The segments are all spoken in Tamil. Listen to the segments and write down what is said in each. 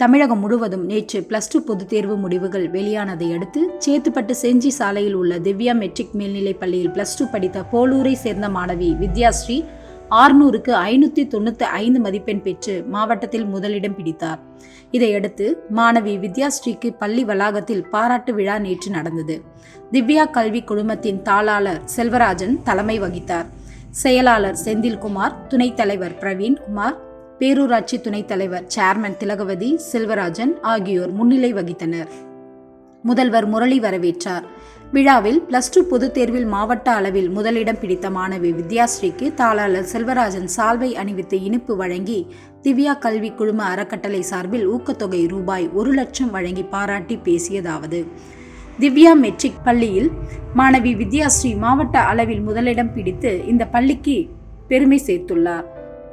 தமிழகம் முழுவதும் நேற்று பிளஸ் டூ பொதுத் தேர்வு முடிவுகள் வெளியானதை அடுத்து சேத்துப்பட்டு செஞ்சி சாலையில் உள்ள திவ்யா மெட்ரிக் மேல்நிலைப் பள்ளியில் பிளஸ் டூ படித்த போலூரை சேர்ந்த மாணவி வித்யாஸ்ரீ ஆறுநூறுக்கு ஐநூற்றி தொண்ணூற்றி ஐந்து மதிப்பெண் பெற்று மாவட்டத்தில் முதலிடம் பிடித்தார். இதையடுத்து மாணவி வித்யாஸ்ரீக்கு பள்ளி வளாகத்தில் பாராட்டு விழா நேற்று நடந்தது. திவ்யா கல்வி குழுமத்தின் தாளாளர் செல்வராஜன் தலைமை வகித்தார். செயலாளர் செந்தில்குமார் துணைத் தலைவர் பிரவீன்குமார் பேரூராட்சி துணைத் தலைவர் சேர்மன் திலகவதி செல்வராஜன் ஆகியோர் முன்னிலை வகித்தனர். முதல்வர் முரளி வரவேற்றார். விழாவில் பிளஸ் டூ பொதுத் தேர்வில் மாவட்ட அளவில் முதலிடம் பிடித்த மாணவி வித்யாஸ்ரீக்கு தாளாளர் செல்வராஜன் சால்வை அணிவித்து இனிப்பு வழங்கி திவ்யா கல்வி குழும அறக்கட்டளை சார்பில் ஊக்கத்தொகை ரூபாய் ஒரு லட்சம் வழங்கி பாராட்டி பேசியதாவது. திவ்யா மெட்ரிக் பள்ளியில் மாணவி வித்யாஸ்ரீ மாவட்ட அளவில் முதலிடம் பிடித்து இந்த பள்ளிக்கு பெருமை சேர்த்துள்ளார்.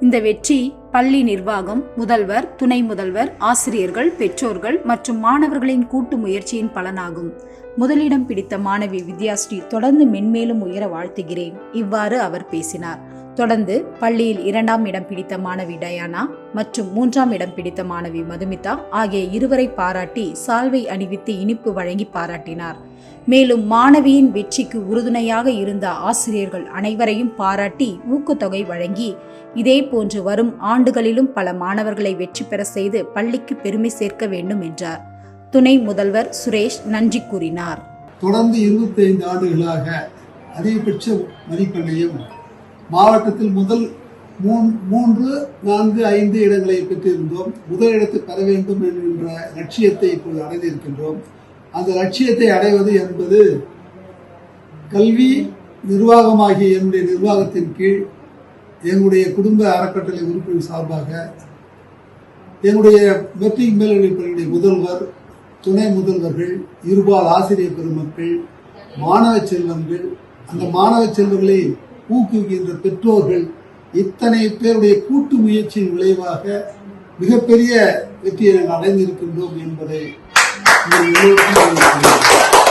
இந்த வெற்றி பள்ளி நிர்வாகம் முதல்வர் துணை முதல்வர் ஆசிரியர்கள் பெற்றோர்கள் மற்றும் மாணவர்களின் கூட்டு முயற்சியின் பலனாகும். முதலிடம் பிடித்த மாணவி வித்யாஸ்ரீ தொடர்ந்து மென்மேலும் உயர வாழ்த்துகிறேன். இவ்வாறு அவர் பேசினார். தொடர்ந்து பள்ளியில் இரண்டாம் இடம் பிடித்த மாணவி டயானா மற்றும் மூன்றாம் இடம் பிடித்த மாணவி மதுமிதா ஆகிய இருவரை பாராட்டி சால்வை அணிவித்து இனிப்பு வழங்கி பாராட்டினார். மேலும் மாணவியின் வெற்றிக்கு உறுதுணையாக இருந்த ஆசிரியர்கள் அனைவரையும் பாராட்டி ஊக்கத்தொகை வழங்கி இதே போன்று வரும் ஆண்டுகளிலும் பல மாணவர்களை வெற்றி பெற செய்து பள்ளிக்கு பெருமை சேர்க்க வேண்டும் என்றார். துணை முதல்வர் சுரேஷ் நன்றி கூறினார். தொடர்ந்து 25 ஆண்டுகளாக அதிகபட்ச மதிப்பெண்ணையும் மாவட்டத்தில் முதல் மூன்று நான்கு ஐந்து இடங்களை பெற்றிருந்தோம். முதல் இடத்தை பெற வேண்டும் என்கின்ற லட்சியத்தை இப்போது அடைந்திருக்கின்றோம். அந்த லட்சியத்தை அடைவது என்பது கல்வி நிர்வாகமாகிய என்னுடைய நிர்வாகத்தின் கீழ் எங்களுடைய குடும்ப அறக்கட்டளை உறுப்பினர் சார்பாக எங்களுடைய மெட்ரிக் மேல்நிலைப்பள்ளியுடைய முதல்வர் துணை முதல்வர்கள் இருபால் ஆசிரியர் பெருமக்கள் மாணவ செல்வங்கள் அந்த மாணவ செல்வங்களை ஊக்குவிக்கின்ற பெற்றோர்கள் இத்தனை பேருடைய கூட்டு முயற்சியின் விளைவாக மிகப்பெரிய வெற்றியை நாங்கள் அடைந்திருக்கின்றோம் என்பதை எல்லோருக்கும்